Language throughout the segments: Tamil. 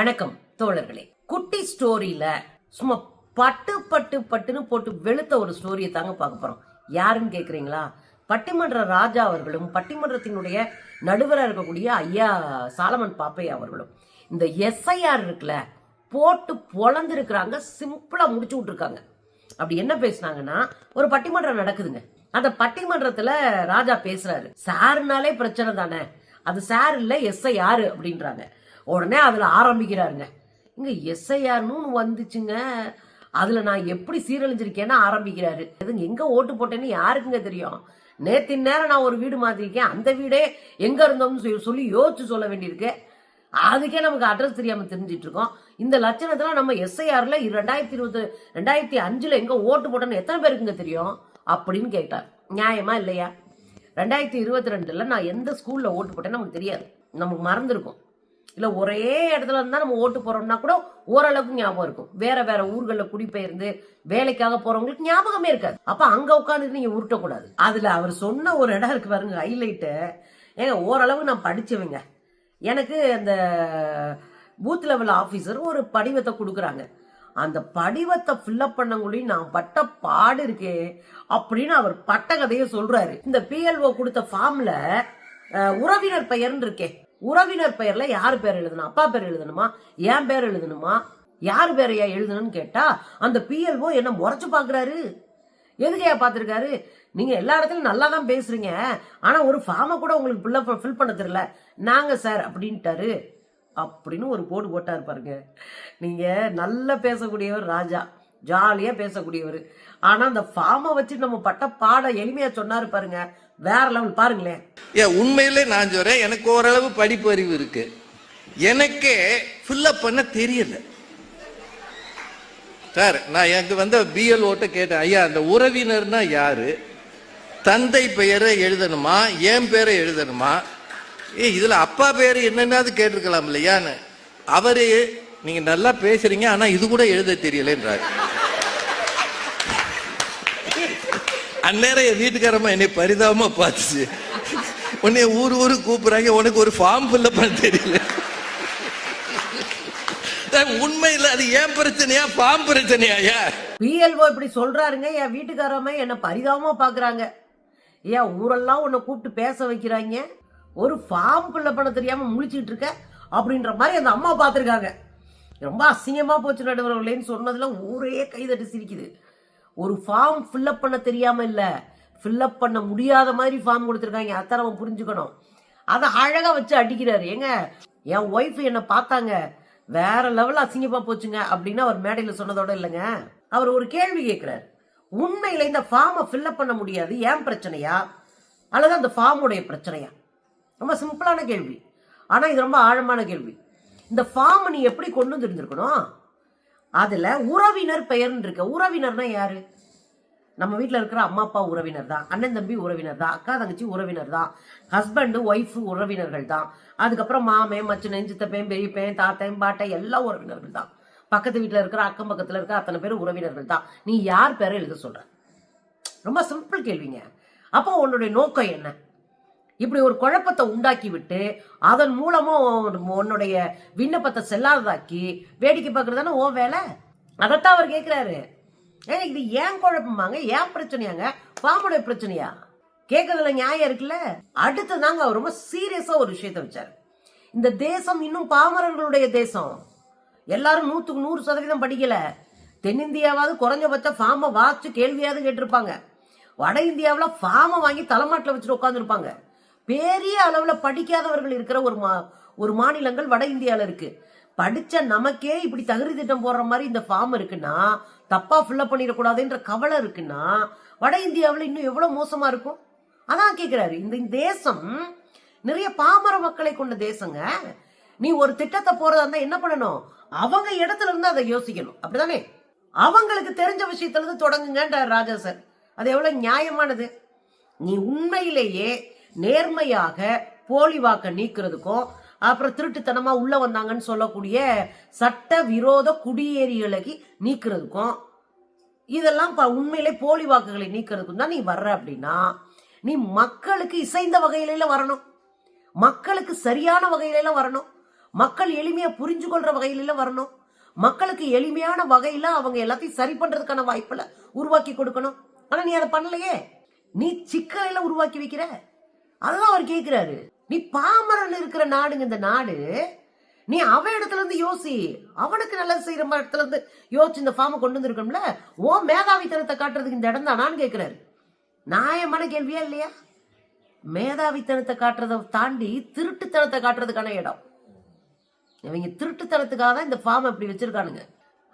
வணக்கம் தோழர்களே. குட்டி ஸ்டோரியில சும்மா பட்டு பட்டு பட்டுன்னு போட்டு வெளுத்த ஒரு ஸ்டோரியை தாங்க பார்க்க போறோம். யாருன்னு கேக்குறீங்களா? பட்டிமன்ற ராஜா அவர்களும் பட்டிமன்றத்தினுடைய நடுவராக இருக்கக்கூடிய ஐயா சாலமன் பாப்பையா அவர்களும். இந்த எஸ்ஐஆர் இருக்குல்ல போட்டு பொழந்திருக்கிறாங்க சிம்பிளா முடிச்சு விட்டுருக்காங்க. அப்படி என்ன பேசுனாங்கன்னா ஒரு பட்டிமன்றம் நடக்குதுங்க. அந்த பட்டிமன்றத்துல ராஜா பேசுறாரு. சாருனாலே பிரச்சனை தானே. அது சார் இல்லை எஸ்ஐ யாரு அப்படின்றாங்க. உடனே அதில் ஆரம்பிக்கிறாருங்க. இங்கே எஸ்ஐஆர்னு வந்துச்சுங்க. அதில் நான் எப்படி சீரழிஞ்சிருக்கேன்னு ஆரம்பிக்கிறாரு. இதுங்க எங்கே ஓட்டு போட்டேன்னு யாருக்குங்க தெரியும்? நேற்று நேரம் நான் ஒரு வீடு மாற்றிருக்கேன் அந்த வீடே எங்கே இருந்தோம்னு சொல்லி- சொல்லி யோசிச்சு சொல்ல வேண்டியிருக்கு. அதுக்கே நமக்கு அட்ரஸ் தெரியாமல் தெரிஞ்சிட்டு இருக்கோம். இந்த லட்சணத்துல நம்ம எஸ்ஐஆரில் ரெண்டாயிரத்தி இருபது ரெண்டாயிரத்தி அஞ்சில் எங்கே ஓட்டு போட்டோன்னு எத்தனை பேருக்குங்க தெரியும்? அப்படின்னு கேட்டார். நியாயமா இல்லையா? ரெண்டாயிரத்தி இருபத்தி ரெண்டுல நான் எந்த ஸ்கூலில் ஓட்டு போட்டேன்னு நமக்கு தெரியாது. நமக்கு மறந்துருக்கும். இல்லை ஒரே இடத்துல இருந்தால் நம்ம ஓட்டு போகிறோம்னா கூட ஓரளவுக்கு ஞாபகம் இருக்கும். வேற வேற ஊர்களில் குடிபெயர்ந்து வேலைக்காக போகிறவங்களுக்கு ஞாபகமே இருக்காது. அப்போ அங்கே உட்காந்து நீங்கள் உருட்டக்கூடாது. அதில் அவர் சொன்ன ஒரு இடம் இருக்கு பாருங்க ஹைலைட்டு ஏங்க ஓரளவு நான் படிச்சவங்க. எனக்கு அந்த பூத் லெவல் ஆஃபீஸர் ஒரு படிவத்தை கொடுக்குறாங்க. அந்த படிவத்தை ஃபில்லப் பண்ணங்குள்ளேயும் நான் பட்ட பாடு இருக்கே அப்படின்னு அவர் பட்ட கதையை சொல்றாரு. இந்த பிஎல்ஓ கொடுத்த ஃபார்ம்ல உறவினர் பெயர்னு இருக்கே. உறவினர் பெயர்ல யார் பேர் எழுதணும்? அப்பா பேர் எழுதணுமா? என் பேர் எழுதணுமா? யார் பேரையா எழுதணும்னு கேட்டா அந்த பிஎல்ஓ என்ன முறைச்சு பாக்குறாரு. எதுக்கையா பார்த்துருக்காரு நீங்க எல்லா இடத்துலயும் நல்லா தான் பேசுறீங்க. ஆனா ஒரு ஃபார்மை கூட உங்களுக்கு ஃபில் ஃபில் பண்ண தெரியல. நாங்க சார் அப்படின்ட்டாரு. அப்படின்னு ஒரு போடு போட்டார் பாருங்க. நீங்கள் நல்லா பேசக்கூடியவர் ராஜா. ஜாலியாக பேசக்கூடியவர். ஆனால் அந்த ஃபார்மை வச்சு நம்ம பட்ட பாட எளிமையாக சொன்னார் பாருங்க. வேற லெவல் பாருங்களேன். ஏன் உண்மையிலே நான் சொல்கிறேன் எனக்கு ஓரளவு படிப்பு அறிவு இருக்கு. எனக்கே ஃபில்லப் பண்ண தெரியல. சார் நான் எனக்கு வந்து பிஎல் ஓட்ட கேட்டேன். ஐயா அந்த உறவினர்னா யாரு? தந்தை பெயரை எழுதணுமா? என் பேரை எழுதணுமா? ஏ இதுல அப்பா பேர் என்னன்னாவது கேட்டிருக்கலாம் இல்லையான்னு. அவரு நீங்க நல்லா பேசுறீங்க ஆனா இது கூட எழுத தெரியலன்றாரு. அந்நேரம் என் வீட்டுக்காரமா என்னை பரிதாபமா பார்த்துச்சு. உன்னை ஊர் ஊரு கூப்பிடுறாங்க உனக்கு ஒரு ஃபார்ம் ஃபில்அப் பண்ண தெரியல. சார், உண்மையில அது ஏன் பிரச்சனையா? ஃபார்ம் பிரச்சனையா பிஎல்ஓ இப்படி சொல்றாருங்க என் வீட்டுக்காரமே என்ன பரிதாபமா பாக்குறாங்க ஏன் ஊரெல்லாம் உன்னை கூப்பிட்டு பேச வைக்கிறாங்க? ஒரு ஃபார்ம் ஃபில்அப் பண்ண தெரியாமல் முழிச்சிட்டு இருக்க? அப்படின்ற மாதிரி அந்த அம்மா பார்த்துருக்காங்க. ரொம்ப அசிங்கமாக போச்சு நடுவர்களேன்னு சொன்னதில் ஊரே கைதட்டு சிரிக்குது. ஒரு ஃபார்ம் ஃபில்லப் பண்ண தெரியாமல் இல்லை. ஃபில்லப் பண்ண முடியாத மாதிரி ஃபார்ம் கொடுத்துருக்காங்க. அதை நம்ம புரிஞ்சுக்கணும். அதை அழகாக வச்சு அடிக்கிறாரு. ஏங்க என் ஒய்ஃப் என்னை பார்த்தாங்க. வேற லெவலில் அசிங்கமாக போச்சுங்க அப்படின்னு அவர் மேடையில் சொன்னதோட இல்லைங்க. அவர் ஒரு கேள்வி கேட்குறாரு. உண்மையில் இந்த ஃபார்மை ஃபில்லப் பண்ண முடியாது ஏன் பிரச்சனையா? அல்லது அந்த ஃபார்முடைய பிரச்சனையா? ரொம்ப சிம்பிளான கேள்வி. ஆனால் இது ரொம்ப ஆழமான கேள்வி. இந்த ஃபார்ம் நீ எப்படி கொண்டு வந்துருந்துருக்கணும் அதில் உறவினர் பெயர்னு இருக்க. உறவினர்னா யாரு? நம்ம வீட்டில் இருக்கிற அம்மா அப்பா உறவினர் தான். அண்ணன் தம்பி உறவினர் தான். அக்கா தங்கச்சி உறவினர் தான். ஹஸ்பண்டு ஒய்ஃபு உறவினர்கள் தான். அதுக்கப்புறம் மாமே மச்சனன் சித்தப்பேன் பெரியப்பேன் தாத்தையும் பாட்டை எல்லாம் உறவினர்கள் தான். பக்கத்து வீட்டில் இருக்கிற அக்கம் பக்கத்தில் இருக்கிற அத்தனை பேர் உறவினர்கள் தான். நீ யார் பேரை எழுத சொல்கிற ரொம்ப சிம்பிள் கேள்விங்க. அப்போ உன்னுடைய நோக்கம் என்ன? இப்படி ஒரு குழப்பத்தை உண்டாக்கி விட்டு அதன் மூலமா உன்னுடைய விண்ணப்பத்தை செல்லாததாக்கி வேடிக்கை பார்க்கறது தானே ஓ வேலை? அதைத்தான் அவர் கேட்கிறாரு ஏங்க இது ஏன் குழப்பமாங்க? ஏன் பிரச்சனையாங்க? பாம்புடைய பிரச்சனையா? கேட்கறதுல நியாயம் இருக்குல்ல? அடுத்து தாங்க அவர் ரொம்ப சீரியஸா ஒரு விஷயத்த வச்சார். இந்த தேசம் இன்னும் பாமரர்களுடைய தேசம். எல்லாரும் நூற்றுக்கு நூறு சதவீதம் படிக்கல. தென்னிந்தியாவாவது குறைஞ்சபட்ச ஃபார்மை வாச்சு கேள்வியாவது கேட்டிருப்பாங்க. வட இந்தியாவில் ஃபார்மை வாங்கி தலைமாட்டில் வச்சுட்டு உட்காந்துருப்பாங்க பெரிய அளவில் படிக்காதவர்கள் இருக்கிற ஒரு மா ஒரு மாநிலங்கள் வட இந்தியாவில் இருக்கு. படித்த நமக்கே இப்படி தகுதி திட்டம் போடுற மாதிரி இந்த ஃபார்ம் இருக்குன்னா தப்பாக ஃபில்லப் பண்ணிடக்கூடாதுன்ற கவலை இருக்குன்னா வட இந்தியாவில் இன்னும் எவ்வளோ மோசமாக இருக்கும்? அதான் கேட்குறாரு இந்த தேசம் நிறைய பாமர மக்களை கொண்ட தேசங்க. நீ ஒரு திட்டத்தை போறதா இருந்தா என்ன பண்ணணும்? அவங்க இடத்துல இருந்து அதை யோசிக்கணும். அப்படிதானே? அவங்களுக்கு தெரிஞ்ச விஷயத்துல இருந்து தொடங்குங்கன்றார் ராஜா சார். அது எவ்வளவு நியாயமானது. நீ உண்மையிலேயே நேர்மையாக போலி வாக்க நீக்கிறதுக்கும் அப்புறம் திருட்டுத்தனமா உள்ள வந்தாங்கன்னு சொல்லக்கூடிய சட்ட விரோத குடியேறிகளை நீக்கிறதுக்கும் இதெல்லாம் ப- உண்மையிலே போலி வாக்குகளை நீக்கிறதுக்கும் தான் நீ வர்ற அப்படின்னா நீ மக்களுக்கு இசைந்த வகையில வரணும். மக்களுக்கு சரியான வகையில வரணும். மக்கள் எளிமையா புரிஞ்சு கொள்ற வகையில வரணும். மக்களுக்கு எளிமையான வகையில அவங்க எல்லாத்தையும் சரி பண்றதுக்கான வாய்ப்புல உருவாக்கி கொடுக்கணும். ஆனா நீ அதை பண்ணலையே. நீ சிக்கலையில உருவாக்கி வைக்கிற. அதெல்லாம் அவர் கேட்கிறாரு நீ பாமரன் இருக்கிற நாடுங்க இந்த நாடு. நீ அவன் இடத்துல இருந்து யோசி. அவனுக்கு நல்லது செய்யற மாதிரி இடத்துல இருந்து யோசிச்சு இந்த ஃபார்மை கொண்டு வந்திருக்கோம்ல. ஓ மேதாவித்தனத்தை காட்டுறதுக்கு இந்த இடம் தானான்னு கேட்கிறாரு நியாயமான கேள்வியா இல்லையா? மேதாவித்தனத்தை காட்டுறதை தாண்டி திருட்டுத்தனத்தை காட்டுறதுக்கான இடம். இவங்க திருட்டுத்தனத்துக்காக தான் இந்த ஃபார்ம் இப்படி வச்சிருக்கானுங்க.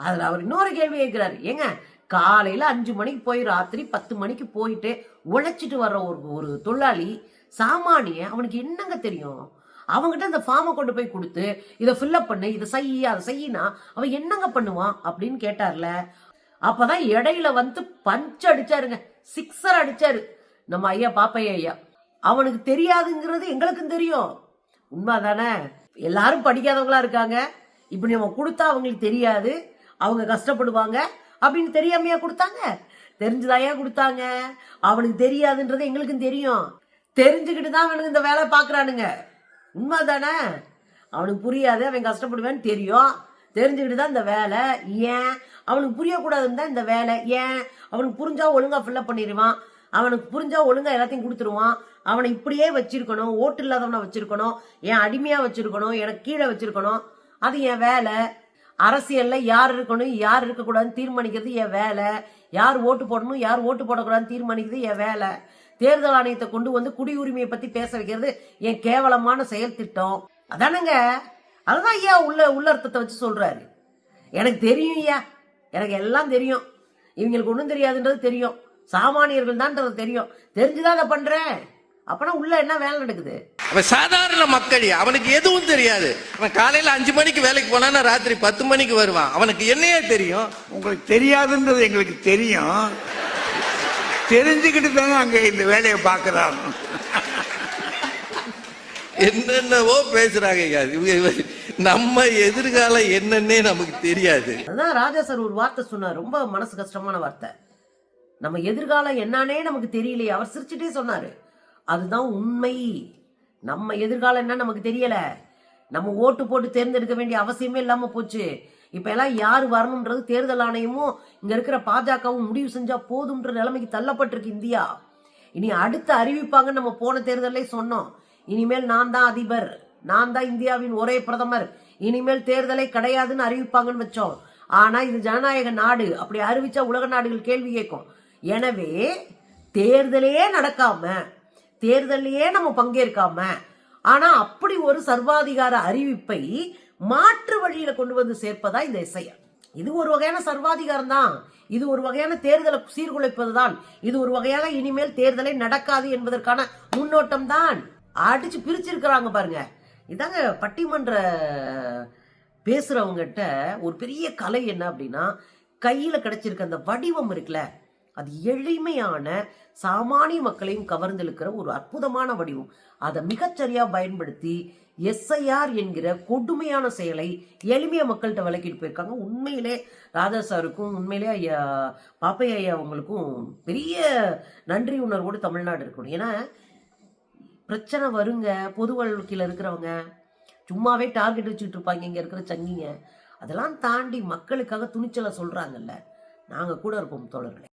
அதுல அவர் இன்னொரு கேள்வி கேட்கிறாரு ஏங்க காலையில அஞ்சு மணிக்கு போய் ராத்திரி பத்து மணிக்கு போயிட்டு உழைச்சிட்டு வர்ற ஒரு ஒரு தொழிலாளி சாமானிய அவனுக்கு என்னங்க தெரியும்? அவங்ககிட்ட இந்த ஃபார்மை கொண்டு போய் கொடுத்து இதை ஃபில்அப் பண்ணு இதை செய்ய அதை செய்யினா அவன் என்னங்க பண்ணுவான் அப்படின்னு கேட்டார்ல. அப்பதான் இடையில வந்து பஞ்ச் அடிச்சாருங்க. சிக்ஸர் அடிச்சாரு. நம்ம ஐயா பாப்பைய ஐயா. அவனுக்கு தெரியாதுங்கிறது எங்களுக்கும் தெரியும். உண்மைதானே? எல்லாரும் படிக்காதவங்களா இருக்காங்க. இப்படி நம்ம கொடுத்தா அவங்களுக்கு தெரியாது. அவங்க கஷ்டப்படுவாங்க. அப்படின்னு தெரியாமையா கொடுத்தாங்க? தெரிஞ்சதாயா கொடுத்தாங்க? அவனுக்கு தெரியாதுன்றது எங்களுக்கும் தெரியும். தெரிஞ்சுக்கிட்டு தான் அவனுக்கு இந்த வேலை பார்க்கறானுங்க. உண்மைதானே? அவனுக்கு புரியாது அவன் கஷ்டப்படுவேன்னு தெரியும். தெரிஞ்சுக்கிட்டு தான் இந்த வேலை. ஏன்? அவனுக்கு புரியக்கூடாதுன்னு தான் இந்த வேலை. ஏன்? அவனுக்கு புரிஞ்சா ஒழுங்காக ஃபில்லப் பண்ணிடுவான். அவனுக்கு புரிஞ்சா ஒழுங்கா எல்லாத்தையும் கொடுத்துருவான். அவனை இப்படியே வச்சிருக்கணும். ஓட்டு இல்லாதவனை வச்சிருக்கணும். என் அடிமையா வச்சிருக்கணும்? எனக்கு கீழே வச்சிருக்கணும். அது என் வேலை. அரசியல்ல யார் இருக்கணும் யார் இருக்கக்கூடாதுன்னு தீர்மானிக்கிறது என் வேலை. யார் ஓட்டு போடணும் யார் ஓட்டு போடக்கூடாதுன்னு தீர்மானிக்கிறது என் வேலை. தேர்தல் ஆணையத்தை கொண்டு வந்து குடியுரிமையை பத்தி பேச வைக்கிறது என் கேவலமான செயல் திட்டம். அதானுங்க? அதுதான் ஐயா உள்ள உள்ளர்த்தத்தை வச்சு சொல்றாரு. எனக்கு தெரியும் ஐயா. எனக்கு எல்லாம் தெரியும். இவங்களுக்கு ஒன்றும் தெரியாதுன்றது தெரியும். சாமானியர்கள் தான்ன்றது தெரியும். தெரிஞ்சுதான் அதை பண்றேன். அப்பனா உள்ள என்ன வேலை நடக்குது? அவன் சாதாரண மக்கள். அவனுக்கு எதுவும் தெரியாது. அவன் காலையில அஞ்சு மணிக்கு வேலைக்கு போனான்னா ராத்திரி பத்து மணிக்கு வருவான். அவனுக்கு என்னையே தெரியும். உங்களுக்கு தெரியாதுன்றது எங்களுக்கு தெரியும். தெரிஞ்சுக்கிட்டு தானே அங்க இந்த வேலையை பார்க்கறாங்க என்னென்னவோ பேசுறாங்க நம்ம எதிர்காலம் என்னன்னே நமக்கு தெரியாது. அதுதான் ராஜா சார் ஒரு வார்த்தை சொன்னார். ரொம்ப மனசு கஷ்டமான வார்த்தை. நம்ம எதிர்காலம் என்னன்னே நமக்கு தெரியலையே. அவர் சிரிச்சுட்டே சொன்னாரு. அதுதான் உண்மை. நம்ம எதிர்காலம் என்ன நமக்கு தெரியல. நம்ம ஓட்டு போட்டு தேர்ந்தெடுக்க வேண்டிய அவசியமே இல்லாம போச்சு. இப்போ எல்லாம் யார் வரணுன்றது தேர்தல் ஆணையமும் இங்கே இருக்கிற பாஜகவும் முடிவு செஞ்சால் போதும்ன்ற நிலைமைக்கு தள்ளப்பட்டிருக்கு இந்தியா. இனி அடுத்து அறிவிப்பாங்கன்னு நம்ம போன தேர்தலே சொன்னோம். இனிமேல் நான் தான் அதிபர். நான் தான் இந்தியாவின் ஒரே பிரதமர். இனிமேல் தேர்தலே கிடையாதுன்னு அறிவிப்பாங்கன்னு வச்சோம். ஆனா இது ஜனநாயக நாடு. அப்படி அறிவிச்சா உலக நாடுகள் கேள்வி கேட்கும். எனவே தேர்தலே நடக்காம தேர்தலையே நம்ம பங்கேற்காம ஆனா அப்படி ஒரு சர்வாதிகார அறிவிப்பை மாற்று வழியில கொண்டு வந்து சேர்ப்பதா இந்த எஸ்ஐஆர் இது ஒரு வகையான சர்வாதிகாரம் தான். இது ஒரு வகையான தேர்தலை சீர்குலைப்பது தான் இது ஒரு வகையான இனிமேல் தேர்தலே நடக்காது என்பதற்கான முன்னோட்டம் தான். அடிச்சு பிரிச்சிருக்கிறாங்க பாருங்க. இதாங்க பட்டிமன்ற பேசுறவங்ககிட்ட ஒரு பெரிய கலை என்ன அப்படின்னா கையில கிடைச்சிருக்க அந்த வடிவம் இருக்குல்ல? அது எளிமையான சாமானிய மக்களையும் கவர்ந்தெழுக்கிற ஒரு அற்புதமான வடிவம். அதை மிகச்சரியா பயன்படுத்தி எஸ்ஐஆர் என்கிற கொடுமையான செயலை எளிமைய மக்கள்கிட்ட விளக்கிட்டு போயிருக்காங்க. உண்மையிலே ராதா சாருக்கும் உண்மையிலே ஐயா பாப்பையா ஐயா அவங்களுக்கும் பெரிய நன்றி உணர்வோடு தமிழ்நாடு இருக்கணும். ஏன்னா பிரச்சனை வருங்க. பொது வாழ்க்கையில் இருக்கிறவங்க சும்மாவே டார்கெட் வச்சுக்கிட்டு இருப்பாங்க. இங்கே இருக்கிற சங்கிங்க. அதெல்லாம் தாண்டி மக்களுக்காக துணிச்சலை சொல்கிறாங்கல்ல நாங்கள் கூட இருப்போம் தோழர்களே.